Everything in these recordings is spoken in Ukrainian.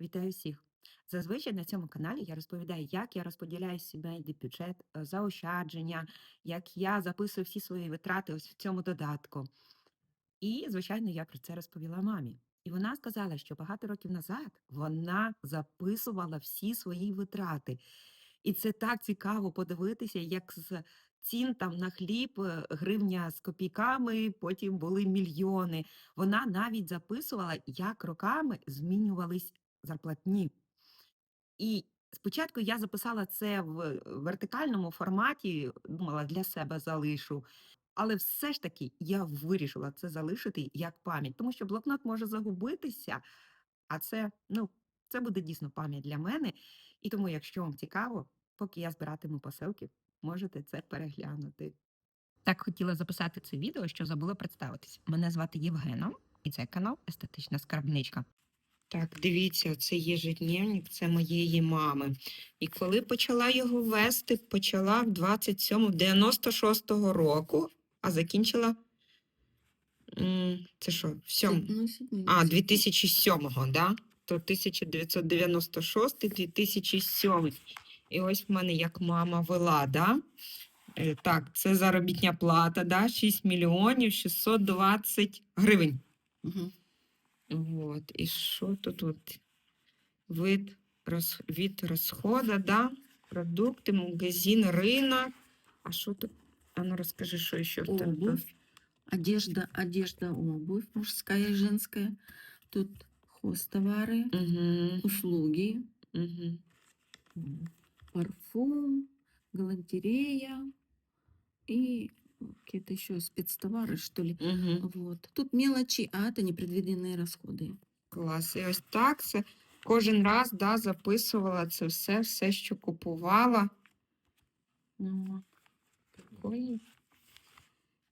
Вітаю всіх! Зазвичай на цьому каналі я розповідаю, як я розподіляю сімейний бюджет, е, заощадження, як я записую всі свої витрати ось в цьому додатку. І, звичайно, я про це розповіла мамі. І вона сказала, що багато років назад вона записувала всі свої витрати. І це так цікаво подивитися, як з цін там на хліб, е, гривня з копійками, потім були мільйони. Вона навіть записувала, як роками змінювались зарплатні. І спочатку я записала це в вертикальному форматі, думала, для себе залишу. Але все ж таки я вирішила це залишити як пам'ять, тому що блокнот може загубитися, а це, ну, це буде дійсно пам'ять для мене. І тому, якщо вам цікаво, поки я збиратиму посилки, можете це переглянути. Так хотіла записати це відео, що забула представитись. Мене звати Євгена, і це канал Естетична скарбничка. Так, дивіться, це єжедневник, це моєї мами. І коли почала його вести, почала в 27 96-го року, а закінчила. Це що, в сьому? Ну, А, 2007-го, да? То 1996 2007 І ось в мене як мама вела, да? Е, Так, це заробітня плата, да? 6 мільйонів 620 гривень. Мгм. Вот. І що тут? от? Вид, роз, від розходу, да? Продукти, магазин, ринок. А що тут? А ну розкажи, що ще в тебе? одежда, одежда, обувь мужская и женская. Тут хозтовары, Угу, услуги, угу. парфум, галантерея и какие-то еще спецтовары, что ли. Угу. Вот. Тут мелочи, а это непредвиденные расходы. Клас. І ось так це кожен раз да, записувала це все, все, що купувала. Ну, прикольно.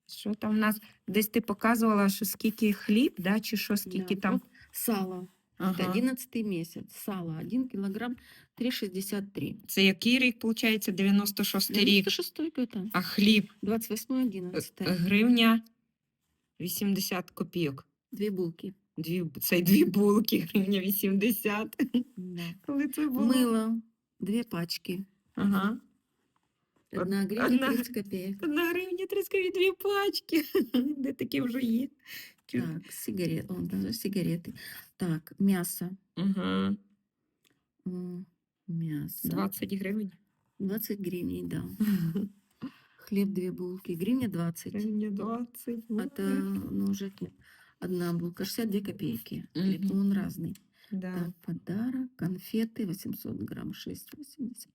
Що там в нас? Десь ти показувала, що скільки хліб, да, чи що, скільки Да, там. вот Сало. Это Ага. 11 месяц. Сало 1 килограмм 3,63. Це який рік, виходить? 96 рік. 96 это. А хліб 28 е, 11 гривня 80 копійок. Две булки. Дві, це дві булки, гривня 80. Да. Коли це було? Мыло. Две пачки. Ага. Од- Одна гривня одна 30 копеек. Одна гривня 30 дві пачки. Де такі вже є? Так, сигарет. Он даже сигареты. Так, мясо. М, Мясо. 20 гривень. 20 гривней, да. Хлеб две булки. Гривня 20. Гривня 20. Это, ну, уже. Одна булка 62 копейки. Хлеб, Мгм. он разный. Да. Так, подарок, конфеты 800 грамм 6,80.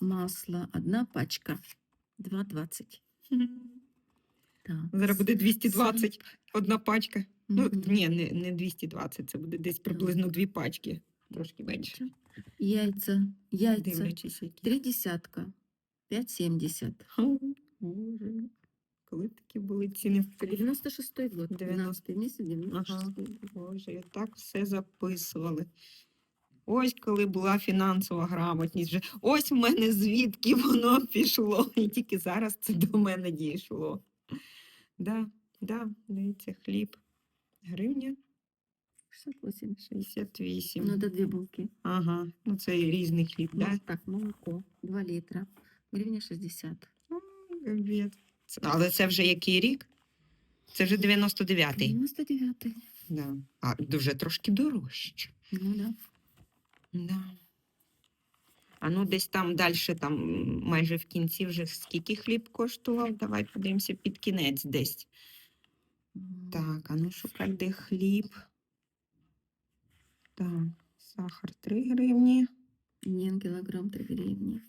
Масло, одна пачка 2,20. Так. Зараз буде 220 одна пачка. Ну, ні, не, не 220, це буде десь приблизно дві пачки. Трошки менше. Дивлячись, які. три десятка, 5,70. О, Боже. Коли такі були ціни в Києві? 96 год, 12 месяц, 96 Ага. год. Боже, я так все записували. Ось коли була фінансова грамотність. Вже ось в мене звідки воно пішло. І тільки зараз це до мене дійшло. Да, да, дивіться, хліб. Гривня 68. 68. Ну, это две булки. Ага, ну це різний хліб, Ну, да? Так, молоко, 2 литра. Гривня 60. Ой, капець. Це- Але це вже який рік? Це вже 99-й. 99. Да. А дуже трошки дорожче. Ну да. Да. А ну десь там далі, там майже в кінці вже скільки хліб коштував. Давай подивимося під кінець десь. Так, а ну шукай, де хліб. Так, сахар 3 гривні. 1 килограмм 3 гривни.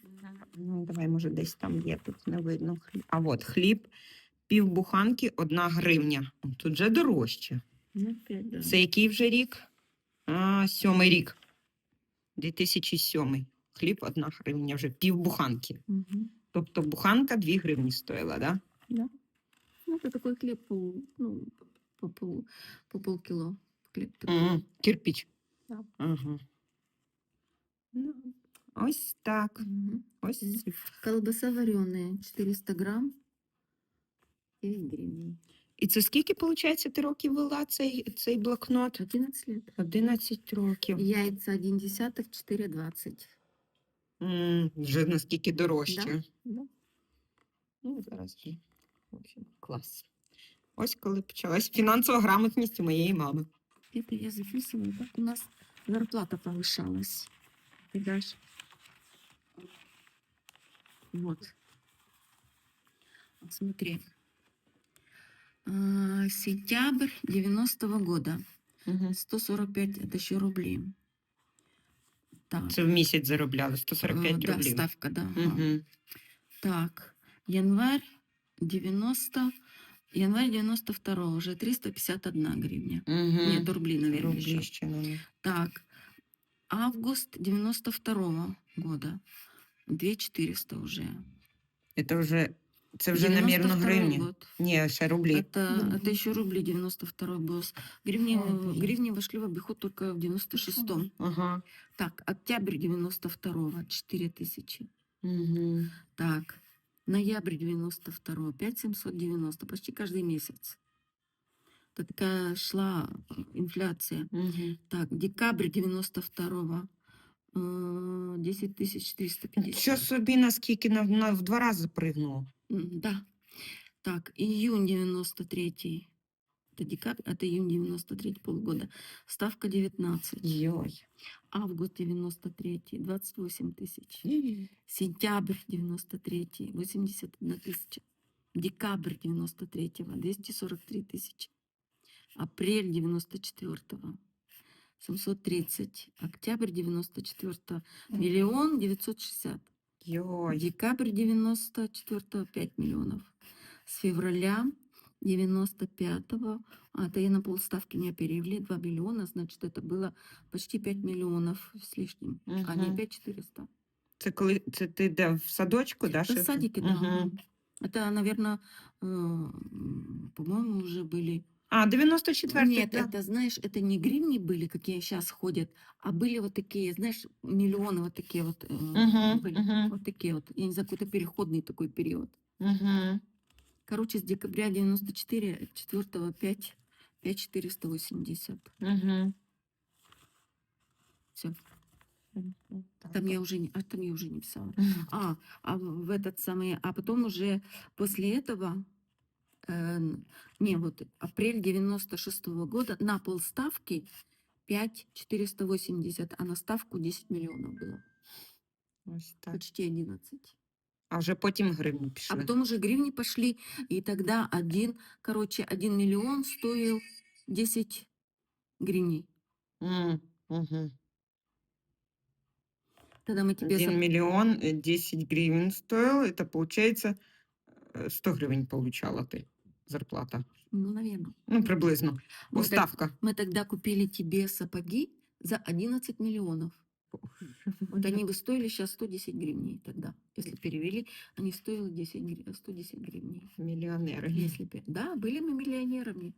Ну, давай, може, десь там є, тут не видно хліб. А от хліб, півбуханки, 1 гривня. Тут вже дорожче. Ну. Це який вже рік? А, сьомий рік. 2007. Хліб 1 гривня, вже півбуханки. Мгм. Тобто буханка 2 гривні стоїла, да? Да. Ну, это такой хлеб, пол, ну, по, пол, по полкило. Хлеб такой. М, Кирпич. Да. Ага. Ну, ось так. Мгм. Ось. Колбаса вареная 400 грамм 9 гривен. І це скільки, виходить, ти років вела цей, цей блокнот? 11 лет. 11 років. Яйца 1 десяток, 4,20. М, Вже наскільки дорожче. Да. Ну, зараз вже. В общем, клас. Ось коли почалась фінансова грамотність у моєї мами. Это я записываю, как у нас зарплата повышалась. Ты дашь? Вот. Вот Смотри. А, Сентябрь 90-го года. Угу. 145 это еще рублей. Так. Це в місяць заробляли э, 145 да, рублів. ставка, да. ага. Угу. Так. Январь 90. Январь 92 уже 351 гривня. Угу. Нет, рубли, наверное, Рублі еще. ще не. Так, август 92 года. 2400 уже. Це вже, це вже намірно 92 гривні. год. Ні, ще рублі. Это, Мгм. это еще рубли 92 был. С- Гривни, Ой, боже. гривни вошли в обиход только в 96-м. Ага. Так, октябрь 92 4000. Угу. Так, ноябрь 92 5790. Почти каждый месяц. Это такая шла э, инфляция. Угу. Так, декабрь 92 э, 10 450. Що собі наскільки на, на, в два рази пригнуло? Да. Так, июнь 93 это декабрь, это июнь 93 полгода. Ставка 19. Йой. Август 93 28 тысяч. Сентябрь 93 81 тысяча. Декабрь 93 243 тысячи. Апрель 94 730. Октябрь 94 миллион 960. Йой. Декабрь 94 5 миллионов. С февраля 95 а это я на полставки меня перевели 2 миллиона, значит это было почти 5 миллионов с лишним, а не Мгм. 5 400. Це коли це ти де в садочку, да? Это ще? садики, да. Мгм. Это, наверное, м, по-моему, уже были. А, 94 Нет, да. это, знаешь, это не гривни были, какие сейчас ходят, а были вот такие, знаешь, миллионы вот такие вот э, Мгм, были. мгм. Вот такие вот. Я не знаю, какой-то переходный такой период. Угу. Короче, с декабря 94, 4 5, 5 480. Угу. Все. Там я уже не, а там я уже не писала. А, а в этот самый, а потом уже после этого, э, н- не, вот апрель 96 года на полставки 5 480, а на ставку 10 миллионов было. Ось так. Почти 11. А вже потім гривні А пішли. потом уже гривни пошли, и тогда один, короче, 1 миллион стоил 10 гривней. М, Угу. Тогда мы тебе... 1 зап- миллион э, 10 гривен стоил. Это получается э, 100 гривен получала ты зарплата. Ну, наверное. Ну, приблизно. Мы, так- Уставка. мы тогда купили тебе сапоги за 11 миллионов. Вот они бы стоили сейчас 110 гривней тогда. Если перевели, они стоили 10 гри- 110 гривней. Миллионеры. Если да, были мы миллионерами.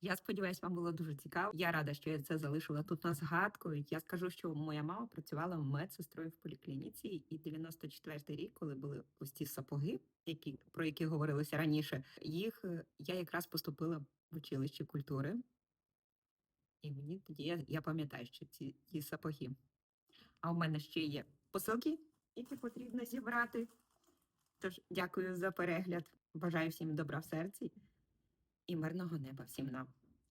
Я сподіваюся, вам було дуже цікаво. Я рада, що я це залишила тут на згадку. Я скажу, що моя мама працювала медсестрою в поліклініці, і 94-й рік, коли були ось ці сапоги, які про які говорилося раніше, їх е, я якраз поступила в училище культури. І мені тоді я, я пам'ятаю, що ці, ці сапоги. А у мене ще є посилки, які потрібно зібрати. Тож дякую за перегляд. Бажаю всім добра в серці і мирного неба всім нам.